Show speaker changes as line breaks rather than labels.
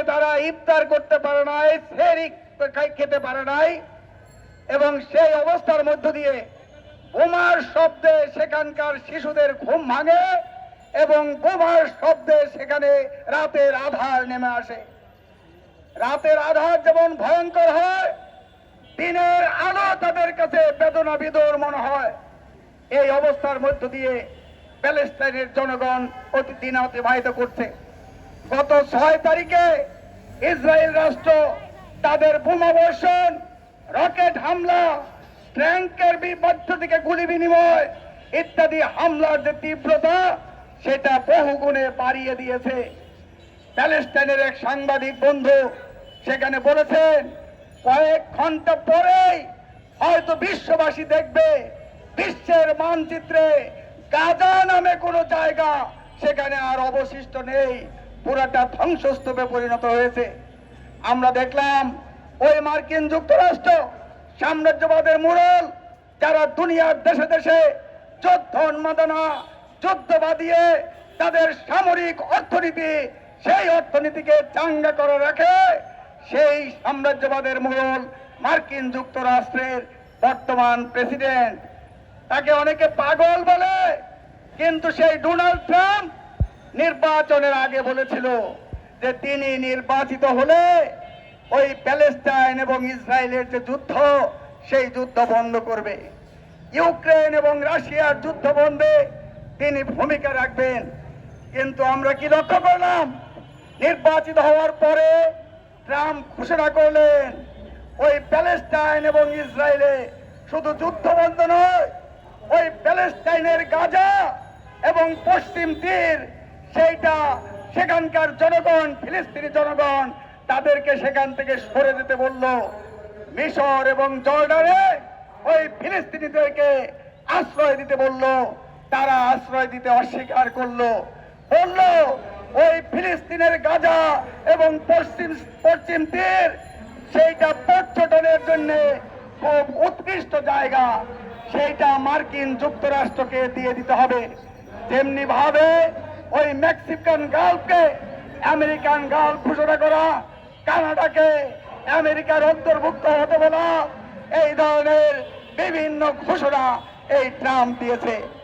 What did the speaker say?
সেখানে তারা ইফতার করতে পারে নাই, ফেরি খেতে পারে নাই, এবং সেই অবস্থার মধ্য দিয়ে বোমার শব্দে সেখানকার শিশুদের ঘুম ভাঙে এবং বোমার শব্দে সেখানে রাতের আধার নেমে আসে। রাতের আধার যেমন ভয়ঙ্কর হয়, দিনের আলো তাদের কাছে বেদনা বিদর মনে হয়। এই অবস্থার মধ্য দিয়ে প্যালেস্টাইনের জনগণ অতি দিন অতিবাহিত করছে। গত ছয় তারিখে ইসরায়েল রাষ্ট্র তাদের বোমা বর্ষণ রকেট হামলা ট্যাঙ্কের বিপক্ষ থেকে গুলি বিনিময় ইত্যাদি হামলার যে তীব্রতা, সেটা বহু গুণে বাড়িয়ে দিয়েছে। প্যালেস্টাইনের এক সাংবাদিক বন্ধু সেখানে বলেছেন, কয়েক ঘণ্টা পরেই হয়তো বিশ্ববাসী দেখবে বিশ্বের মানচিত্রে গাজা নামে কোনো জায়গা সেখানে আর অবশিষ্ট নেই। পুরাটা ধ্বংসস্তূপে পরিণত হয়েছে। আমরা দেখলাম ওই মার্কিন যুক্তরাষ্ট্র সাম্রাজ্যবাদের মুরল যারা দুনিয়ার দেশে দেশে যুদ্ধ উন্মাদনা, যুদ্ধ বাদিয়ে তাদের সামরিক অর্থনীতি, সেই অর্থনীতিকে চাঙ্গা করে রাখে সেই সাম্রাজ্যবাদের মূল মার্কিন যুক্তরাষ্ট্রের বর্তমান প্রেসিডেন্ট। তাকে অনেকে পাগল বলে, কিন্তু সেই ডোনাল্ড ট্রাম্প নির্বাচনের আগে বলেছিল যে তিনি নির্বাচিত হলে ওই প্যালেস্টাইন এবং ইসরায়েলের যে যুদ্ধ, সেই যুদ্ধ বন্ধ করবে। ইউক্রেন এবং রাশিয়ার যুদ্ধ বন্ধে তিনি ভূমিকা রাখবেন। কিন্তু আমরা কি লক্ষ্য করলাম? নির্বাচিত হওয়ার পরে ট্রাম্প ঘোষণা করলেন, ওই প্যালেস্টাইন এবং ইসরায়েলে শুধু যুদ্ধ বন্ধ নয়, ওই প্যালেস্টাইনের গাজা এবং পশ্চিম তীর সেইটা সেখানকার জনগণ, ফিলিস্তিনি জনগণ, তাদেরকে সেখান থেকে সরে দিতে বলল। মিশর এবং জর্ডানে ওই ফিলিস্তিনিদেরকে আশ্রয় দিতে বলল। তারা আশ্রয় দিতে অস্বীকার করল। বলল, ওই ফিলিস্তিনের গাজা এবং পশ্চিম পশ্চিম তীর, সেইটা পর্যটনের জন্য খুব উৎকৃষ্ট জায়গা। সেইটা মার্কিন যুক্তরাষ্ট্রকে দিয়ে দিতে হবে। তেমনি ভাবে ওই মেক্সিকান গালকে আমেরিকান গাল ঘোষণা করা, কানাডাকে আমেরিকার অন্তর্ভুক্ত হতে বলা, এই ধরনের বিভিন্ন ঘোষণা এই ট্রাম্প দিয়েছে।